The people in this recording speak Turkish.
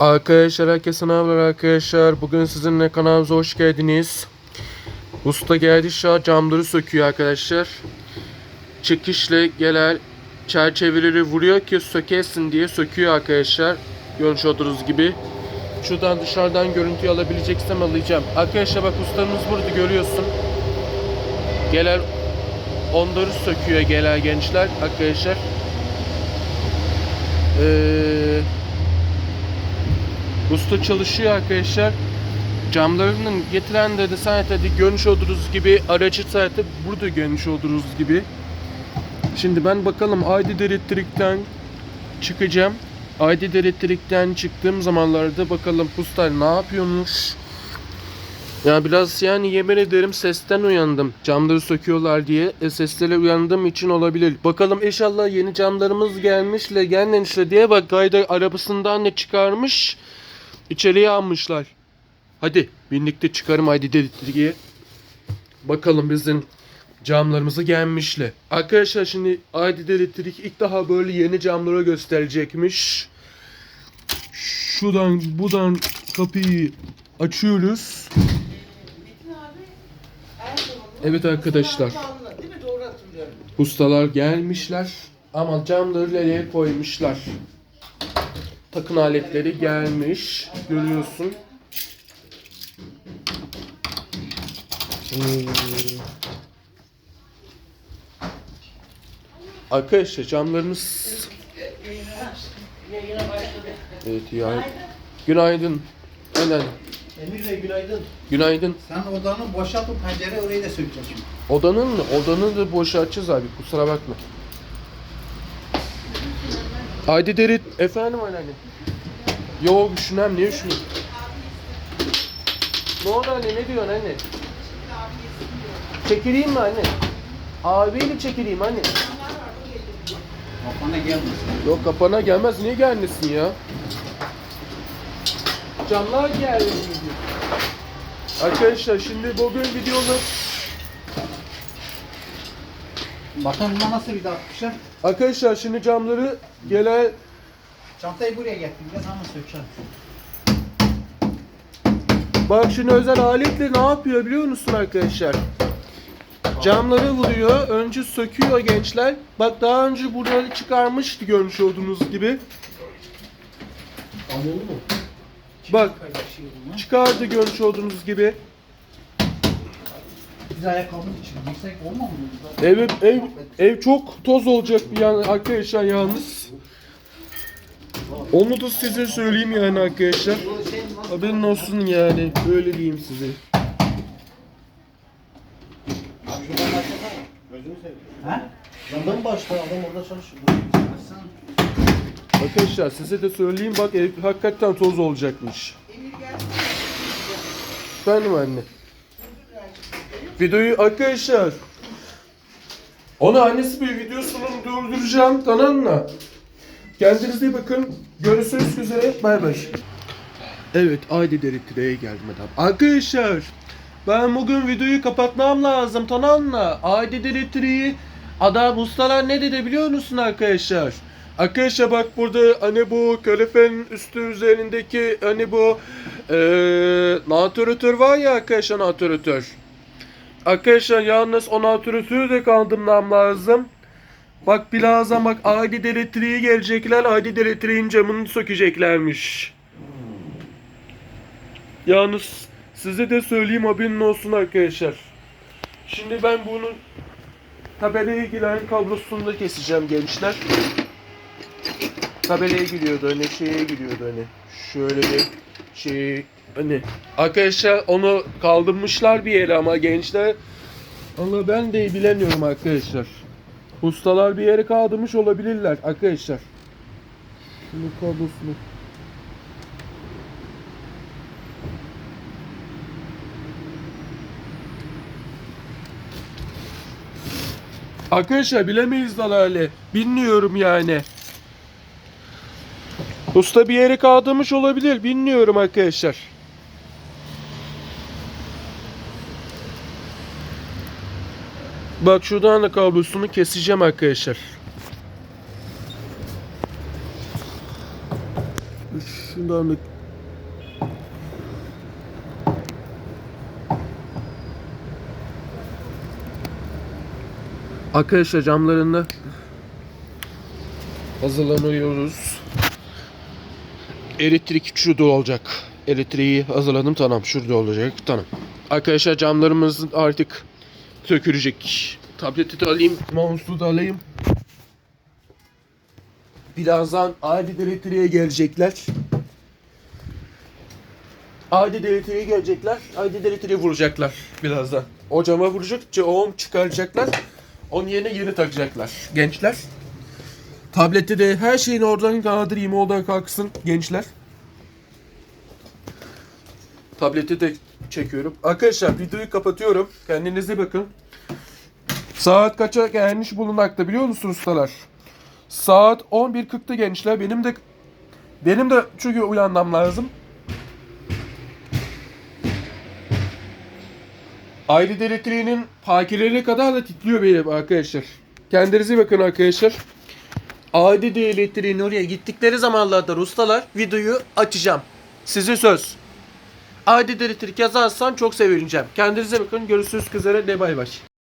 Arkadaşlar herkese merhabalar arkadaşlar. Bugün sizinle kanalımıza hoş geldiniz. Usta geldi şu an camları söküyor arkadaşlar. Çekişle gelen çerçeveleri vuruyor ki sökesin diye söküyor arkadaşlar. Görmüş olduğunuz gibi. Şuradan dışarıdan görüntü alabileceksem alacağım. Arkadaşlar bak ustamız burada görüyorsun. Gelen onları söküyor gelen gençler arkadaşlar. Eee Usta çalışıyor arkadaşlar. Camlarının getiren de de zaten de görmüş olduğunuz gibi aracı zaten burada görmüş olduğunuz gibi. Şimdi ben bakalım Aydın Elektrik'ten çıkacağım. Aydın Elektrik'ten çıktığım zamanlarda bakalım usta ne yapıyormuş. Ya biraz yani yemin ederim sesten uyandım. Camları söküyorlar diye. E, seslere uyandığım için olabilir. Bakalım inşallah yeni camlarımız gelmişle gelmemişle diye bak Gayda arabasından ne çıkarmış. İçeriye almışlar. Hadi birlikte çıkarım haydi dedi diye. Bakalım bizim camlarımızı gelmişle. Arkadaşlar şimdi Aydın Elektrik ilk daha böyle yeni camları gösterecekmiş. Şuradan buradan kapıyı açıyoruz. Evet arkadaşlar. Ustalar gelmişler ama camları nereye koymuşlar. Takın aletleri gelmiş. Görüyorsun. Arkadaşlar camlarımız. Evet ya. Günaydın. Aynen. Emir Bey günaydın. Günaydın. Sen odanı boşaltıp pencere orayı da sökeceğim şimdi. Odanın mı? Odanı da boşaltacağız abi. Kusura bakma. Haydi derit. Efendim anneanne. Yo düşünem ne düşüneyim? Ne oldu anne ne diyorsun anne? Çekileyim mi anne? Abiyle çekileyim anne. Kafana gelmesin. Yok kapana gelmez. Niye gelmesin ya? Camlar geldi. Arkadaşlar şimdi bugün videolar Buna nasıl bir daha atmışlar. Arkadaşlar şimdi camları gelen Çantayı buraya getirdim. Biraz ama sökeceğim. bak şimdi özel aletle ne yapıyor biliyor musun arkadaşlar? Camları vuruyor, önce söküyor gençler. Bak daha önce buraları çıkarmıştı görmüş olduğunuz gibi. Anladın mı? Bak Şey çıkardı görmüş olduğunuz gibi. Biz ayakkabımız için girsek olmaz mı? Ev, ev, ev çok toz olacak bir yani arkadaşlar yalnız. Onu da size söyleyeyim yani arkadaşlar. Haberin olsun yani. Öyle diyeyim size. He? Şuradan başla adam orada çalışıyor. Arkadaşlar size de söyleyeyim bak ev hakikaten toz olacakmış. Efendim anne. Videoyu arkadaşlar. Ona annesi bir videosunu durduracağım tamam mı? Kendinize iyi bakın. Görüşürüz üzere. Bay bay. Evet Aydi Deritre'ye geldim adam. Arkadaşlar ben bugün videoyu kapatmam lazım tamam mı? Aydi Deritre'yi adam ustalar ne dedi biliyor musun arkadaşlar? Arkadaşlar bak burada hani bu kalefenin üstü üzerindeki hani bu eee natüratör var ya arkadaşlar natüratör. Arkadaşlar yalnız o natüratörü de kaldırmam lazım. Bak birazdan bak Adi Elektriği gelecekler. Adi Elektriğin camını sökeceklermiş. Yalnız size de söyleyeyim haberin olsun arkadaşlar. Şimdi ben bunu tabelaya giren kablosunu da keseceğim gençler. Tabelaya gidiyordu hani şeye gidiyordu hani. Şöyle bir şey hani. Arkadaşlar onu kaldırmışlar bir yere ama gençler. Allah ben de bilemiyorum arkadaşlar. Ustalar bir yere kaldırmış olabilirler arkadaşlar. Şunu kablosunu. Arkadaşlar bilemeyiz dalale. Bilmiyorum yani. Usta bir yere kaldırmış olabilir. Bilmiyorum arkadaşlar. Bak şuradan da kablosunu keseceğim arkadaşlar. Şundan da Arkadaşlar camlarında hazırlanıyoruz. Elektrik şurada olacak. Elektriği hazırladım tamam şurada olacak tamam. Arkadaşlar camlarımız artık sökülecek. Tableti de alayım, mouse'u da alayım. Birazdan Adi elektriğe gelecekler. Adi elektriğe gelecekler. Adi elektriğe vuracaklar birazdan. O cama vuracakça o çıkaracaklar. Onun yerine yeni takacaklar gençler. Tablette de her şeyini oradan kaldırayım oradan kalksın gençler. Tableti de çekiyorum. Arkadaşlar videoyu kapatıyorum. Kendinize bakın. Saat kaça gelmiş bulunmakta biliyor musunuz ustalar? Saat 11.40'ta gençler. Benim de benim de çünkü uyanmam lazım. Ayrı elektriğinin pakilerine kadar da titriyor benim arkadaşlar. Kendinize bakın arkadaşlar. Adi elektriğin oraya gittikleri zamanlarda ustalar videoyu açacağım. Size söz. Adi elektrik yazarsan çok sevineceğim. Kendinize bakın. Görüşürüz kızlara. De bay bay.